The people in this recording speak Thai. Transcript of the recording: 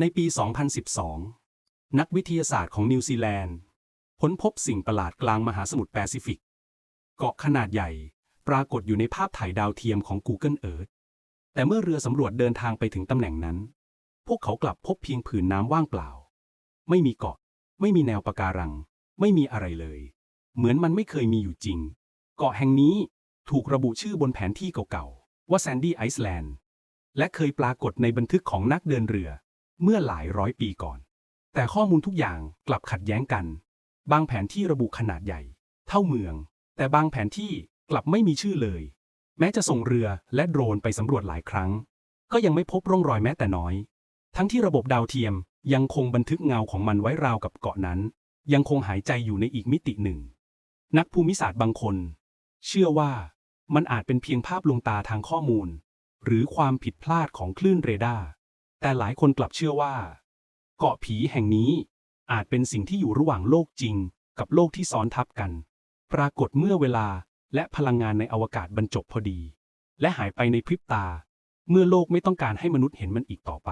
ในปี 2012 นักวิทยาศาสตร์ของนิวซีแลนด์ค้นพบสิ่งประหลาดกลางมหาสมุทรแปซิฟิก เกาะขนาดใหญ่ปรากฏอยู่ในภาพถ่ายดาวเทียมของ Google Earth แต่เมื่อเรือสำรวจเดินทางไปถึงตำแหน่งนั้น พวกเขากลับพบเพียงผืนน้ำว่างเปล่า ไม่มีเกาะ ไม่มีแนวปะการัง ไม่มีอะไรเลย เหมือนมันไม่เคยมีอยู่จริง เกาะแห่งนี้ถูกระบุชื่อบนแผนที่เก่าๆ ว่าแซนดี้ไอซ์แลนด์ และเคยปรากฏในบันทึกของนักเดินเรือ เมื่อหลายร้อยปีก่อน แต่ข้อมูลทุกอย่างกลับขัดแย้งกัน บางแผนที่ระบุขนาดใหญ่ เท่าเมือง แต่บางแผนที่กลับไม่มีชื่อเลย แม้จะส่งเรือและโดรนไปสำรวจหลายครั้ง ก็ยังไม่พบร่องรอยแม้แต่น้อย ทั้งที่ระบบดาวเทียมยังคงบันทึกเงาของมันไว้ราวกับเกาะนั้น ยังคงหายใจอยู่ในอีกมิติหนึ่ง นักภูมิศาสตร์บางคน เชื่อว่ามันอาจเป็นเพียงภาพลวงตาทางข้อมูล หรือความผิดพลาดของคลื่นเรดาร์ แต่หลายคนกลับเชื่อว่า เกาะผีแห่งนี้อาจเป็นสิ่งที่อยู่ระหว่างโลกจริง กับโลกที่ซ้อนทับกัน ปรากฏเมื่อเวลาและพลังงานในอวกาศบรรจบพอดี และหายไปในพริบตา เมื่อโลกไม่ต้องการให้มนุษย์เห็นมันอีกต่อไป